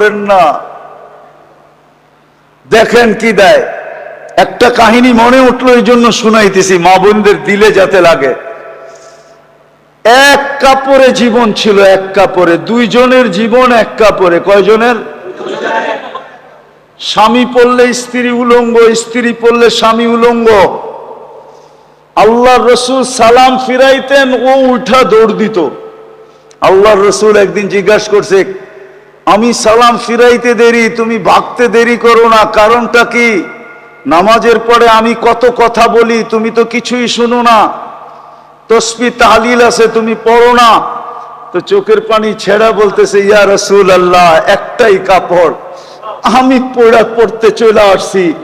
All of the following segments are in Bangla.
পারেন না। দেখেন কি দেয়? একটা কাহিনী মনে উঠল, এই জন্য শুনাইতেছি, মা বোনদের দিলে যাতে লাগে। এক কাপড়ে জীবন ছিল এক কাপড়ে, দুইজনের জীবন এক কাপড়ে। কয়জনের? স্বামী পড়লে স্ত্রী উলঙ্গ, স্ত্রী পড়লে স্বামী উলঙ্গ। আল্লাহ রসুল সালাম ফিরাইতেন, ও উঠা দৌড় দিত। আল্লাহ রসুল একদিন জিজ্ঞাসা করছে আমি সালাম ফিরাইতে দেরি, তুমি ভাগতে দেরি করো না। কারণটা কি? নামাজের পরে আমি কত কথা বলি, তুমি তো কিছুই শুনো না। তসবি তাহলিল আছে, তুমি পড়ো না। তো চোখের পানি ছেড়া বলতেছে, ইয়া রসুল আল্লাহ একটাই কাপড়। আমি পড়া, পড়তে চলে আসছি।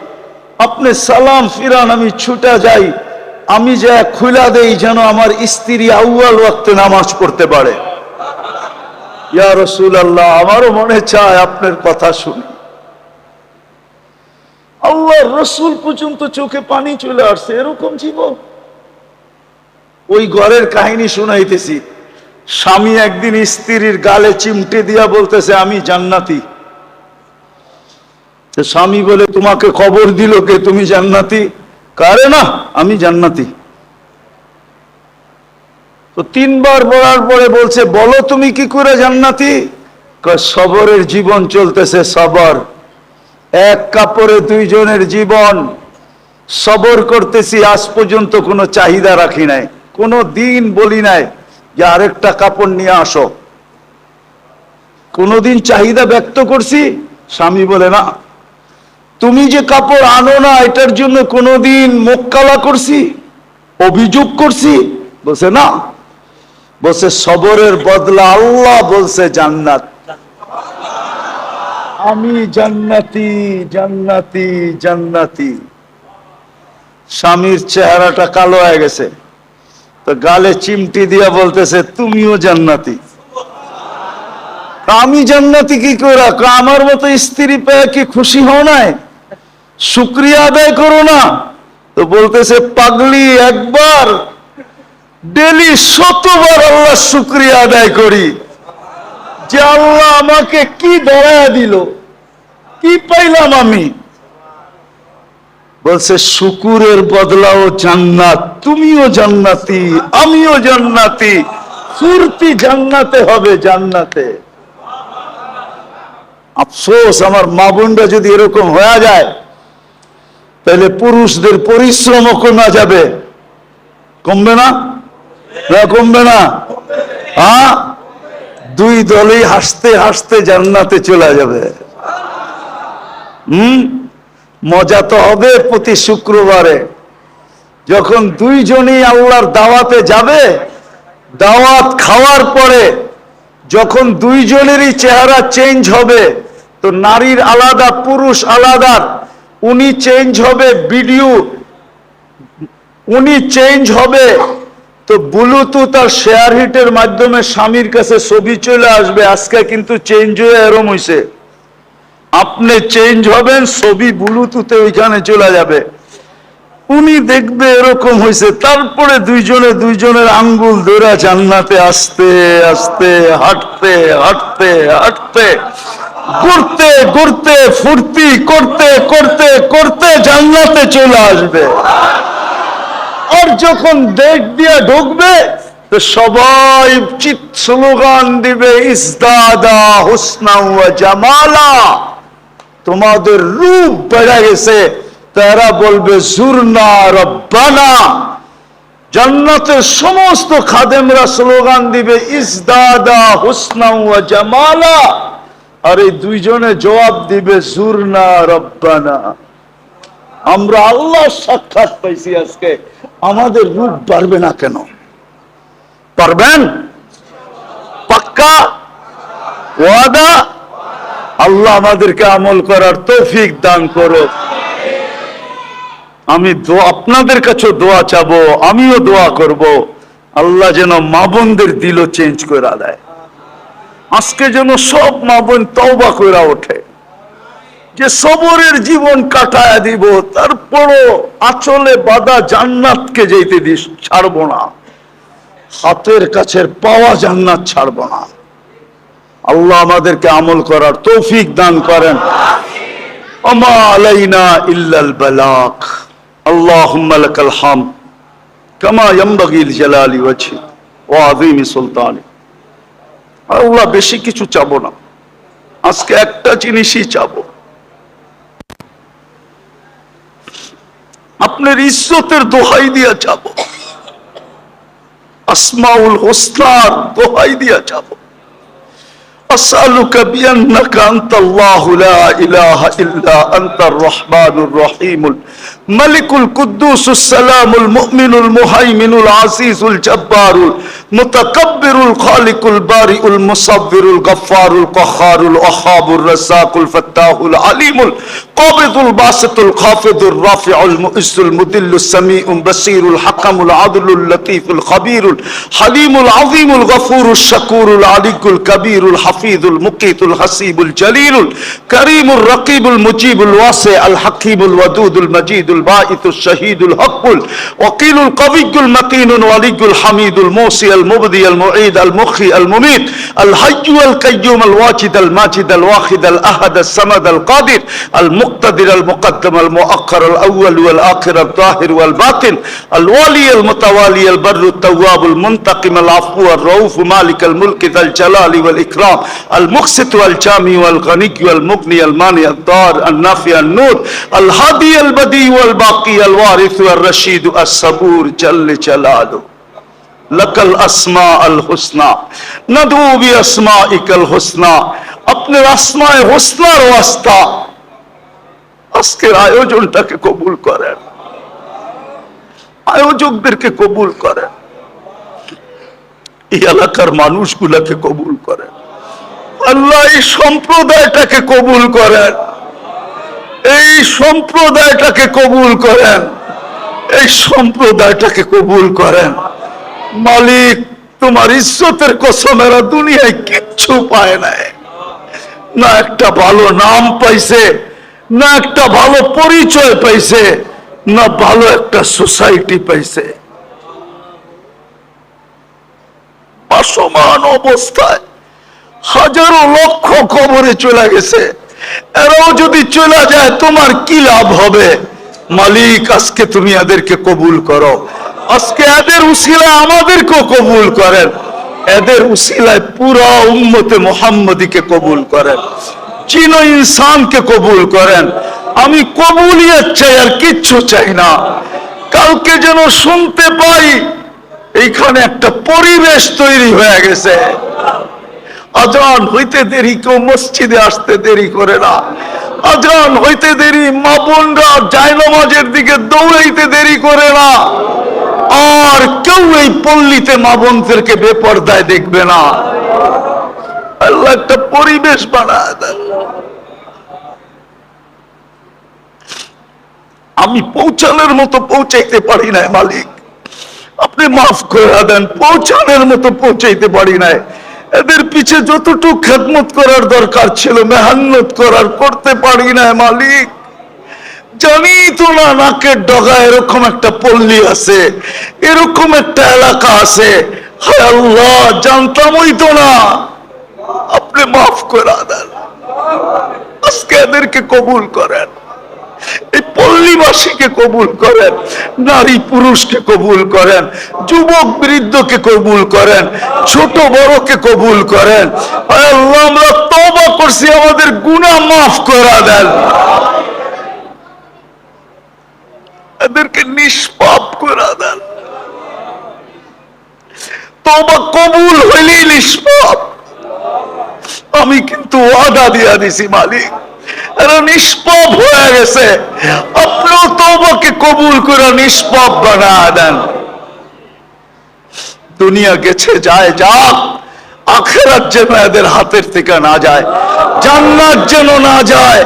আপনি সালাম ফিরান, আমি ছুটা যাই। আমি যা খুলা দেই যেন আমার স্ত্রী আউয়াল ওয়াক্তে নামাজ পড়তে পারে। ইয়া রসুল আল্লাহ আমারও মনে চায় আপনার কথা শুনি। আল্লাহ রসুল পর্যন্ত চোখে পানি চলে আসছে, এরকম জীবন। ওই ঘরের কাহিনী শুনাইতেছি। স্বামী একদিন স্ত্রীর গালে চিমটে দিয়া বলতেছে, আমি জান্নাতি। স্বামী বলে, তোমাকে খবর দিল কে? তুমি জান্নাতি? কারে না, আমি জান্নাতি। তো তিনবার বলার পরে বলছে, বলো তুমি কি করে জান্নাতি? সবরের জীবন চলতেছে সবর। এক কাপড়ে দুইজনের জীবন। সবর করতেছি, আজ পর্যন্ত কোনো চাহিদা রাখি নাই। কোনো দিন বলি নাই যে আরেকটা কাপড় নিয়ে আসো। কোনোদিন চাহিদা ব্যক্ত করছি? স্বামী বলে, না। তুমি যে কাপড় আনো না, এটার জন্য কোনোদিন মোক্কালা করছি, অভিযোগ করছি? বলছে, না। বলছে, সবরের বদলা আল্লাহ বলছে জান্নাত। আমি জান্নাতি জান্নাতি জান্নাতি। স্বামীর চেহারাটা কালো হয়ে গেছে। তো গালে চিমটি দিয়া বলতেছে, তুমিও জান্নাতি। আমি জান্নাতি কি করে? আমার মতো স্ত্রী পেয়ে কি খুশি হও নাই? শুক্রিয়া আদায় করো না। তো বলতেছে, পাগলি, একবার ডেলি শতবার আল্লাহ শুক্রিয়া আদায় করি যে আল্লাহ আমাকে কি দয়া দিল, কি পাইলাম আমি? বলছে, শুকুরের বদলাও জান্নাত, তুমিও জান্নাতি, আমিও জান্নাতি ফুর্তি জান্নাতে হবে জান্নাতে। আফসোস, আমার মা বোনরা যদি এরকম হয়ে যায়, তাহলে পুরুষদের পরিশ্রমও কমা যাবে। কমবে না? কমবে না। হ্যাঁ দুই দলেই হাসতে হাসতে জান্নাতে চলে যাবে। হুম? মজা তো হবে প্রতি শুক্রবারে। যখন দুইজনই আল্লাহর দাওয়াতে যাবে, দাওয়াত খাওয়ার পরে যখন দুইজনেরই চেহারা চেঞ্জ হবে, তো নারীর আলাদা, পুরুষ আলাদা, উনি চেঞ্জ হবে ভিডিও উনি চেঞ্জ হবে তো ব্লুটুথ আর শেয়ার হিটের মাধ্যমে স্বামীর কাছে ছবি চলে আসবে, আজকে কিন্তু চেঞ্জ হয়ে এরম হইছে। আপনি চেঞ্জ হবেন, ছবি ব্লুটুথে ওইখানে চলে যাবে। উনি দেখবে এরকম হয়েছে তারপরে দুইজনে দুইজনের আঙ্গুল ধরে জান্নাতে আসতে আসতে, হাঁটতে হাঁটতে হাঁটতে, ঘুরতে ঘুরতে, ফুর্তি করতে করতে করতে জান্নাতে চলে আসবে। আর যখন দেখ দিয়ে ঢুকবে, তো সবাই চিত স্লোগান দিবে, ইসদাদা হুসনা জামালা। তোমাদের রূপ বেড়ে গেছে তারা বলবে, জুরনা রব্বানা। জান্নাতের সমস্ত খাদেমরা স্লোগান দিবে, ইসদাদা হুসনা জামালা। আর এই দুইজনে জবাব দিবে, জুরনা রব্বানা। আমরা আল্লাহ সাক্ষাৎ পাইছি আজকে। আমাদের রূপ বাড়বে না কেন? পারবেন? পাক্কা? ওয়াদা? আল্লাহ আমাদেরকে আমল করার তৌফিক দান করো আমি আপনাদের কাছেও দোয়া চাবো, আমিও দোয়া করব। আল্লাহ যেন মা বোনদের দিল চেঞ্জ করে দেয়। আজকে যেন সব মা বোন তওবা করে ওঠে। যে সবরের জীবন কাটায় দিব, তারপরও আচলে বাদা জান্নাতকে যেতে দিস, ছাড়বো না। হাতের কাছের পাওয়া জান্নাত ছাড়বো না। আল্লাহ আমাদেরকে আমল করার তৌফিক দান করেন। আলাইনা ওয়া সুলতানি। আল্লাহ বেশি কিছু চাবো না। আজকে একটা জিনিসই চাবো। আপনার ইজ্জতের দোহাই দিয়া চাবো আসমাউল হোসনার দোহাই দিয়া চাবো أسألك بأنك أنت الله لا إله إلا أنت الرحمن الرحيم ملك القدوس السلام المؤمن المهيمن العزيز الجبار المتكبر الخالق البارئ المصور الغفار القهار الأخاب الرزاق الفتاح العليم قابض الباسط الخافض الرافع المؤس المدل السميع البصير الحكم العدل اللطيف الخبير الحليم العظيم الغفور الشكور العلي الكبير الحفيظ المقيت الحسيب الجليل الكريم الرقيب المجيب الواسع الحكيم الودود المجيد الباعث الشهيد الحق الوكيل القوي المتين الولي الحميد الموصي المبدي المعيد المخي المميت الحي القيوم الواجد الماجد الواحد الأحد الصمد القادر المقتدر المقدم المؤخر الأول والآخر الظاهر والباطن الوالي المتوالي البر التواب المنتقم العفو الرؤوف مالك الملك ذا الجلال والإكرام المقسط والجامع والغني والمغني المانع الضار النافع النور الهادي البديع والباقي الوارث والرشيد الصبور جل جلاله لك الاسماء الحسنى ندعو باسمائك الحسنى আপনার আসমায় হোসনার ওয়াস্তা আজকের আয়োজনটাকে কবুল করেন আয়োজকদেরকে কবুল করেন এই এলাকার মানুষগুলাকে কবুল করেন আল্লাহ এই সম্প্রদায়টাকে কবুল করেন এই সম্প্রদায়টাকে কবুল করেন। এই সম্প্রদায়টাকে কবুল করেন। মালিক, তোমার ইজ্জতের কসমেরা দুনিয়ায় কিচ্ছু পায় নাই। না একটা ভালো নাম পাইছে, না একটা ভালো পরিচয় পাইছে, না ভালো একটা সোসাইটি পাইছে। অবস্থায় হাজারো লক্ষ কবরে চলে গেছে। এরাও যদি চলে যায়, তোমার কি লাভ হবে? মালিক, আজকে তুমি এদেরকে কবুল করো। আজকে এদের উসিলায় আমাদেরকেও কবুল করেন। এদের উসিলায় পুরা উম্মতে মোহাম্মদীকে কবুল করেন। চিন ইনসানকে কবুল করেন। আমি কবুলিয়ত চাই, আর কিচ্ছু চাই না। কালকে যেন শুনতে পাই, এইখানে একটা পরিবেশ তৈরি হয়ে গেছে। আজান হইতে দেরি, কেউ মসজিদে আসতে দেরি করে না। আজান হইতে দেরি, মা বোনরা জায়নামাজের দিকে দৌড়াইতে দেরি করে না। আর কেউ এই পল্লীতে মা বোনদেরকে বেপর্দায় দেখবে না। আল্লাহ একটা পরিবেশ বানায় আমি পৌঁছানোর মতো পৌঁছাইতে পারি না মালিক। আপনি মাফ করে দেন, পৌঁছানোর মতো পৌঁছাইতে পারি নাই। এদের পিছে যতটুকু খেদমত করার দরকার ছিল মেহান্নত করার, করতে পারি না মালিক। জানি তো না নাকের ডগা এরকম একটা পল্লী আছে, এরকম একটা এলাকা আছে। হায় আল্লাহ, জানতামই তো না। আপনি মাফ করে দেন। আজকে এদেরকে কবুল করেন। এই পল্লীবাসীকে কবুল করেন, নারী পুরুষকে কবুল করেন, যুবক বৃদ্ধকে কবুল করেন, ছোট বড়কে কবুল করেন। আমরা তবা করছি, আমাদের গুনাহ মাফ করা দেন। এদেরকে নিষ্পাপ করে দেন। তবা কবুল হইলেই নিষ্পাপ। আমি কিন্তু ওয়াদা দিয়া দিছি, মালিক। এরা হয়ে গেছে। আপনিও তবাকে কবুল করে নিষ্পাপ বানা দেন। দুনিয়া গেছে, যায় যাক। আখেরাত যেন এদের হাতের থেকে না যায়। জান্নাত যেন না যায়।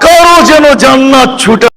কারও যেন জান্নাত ছুটে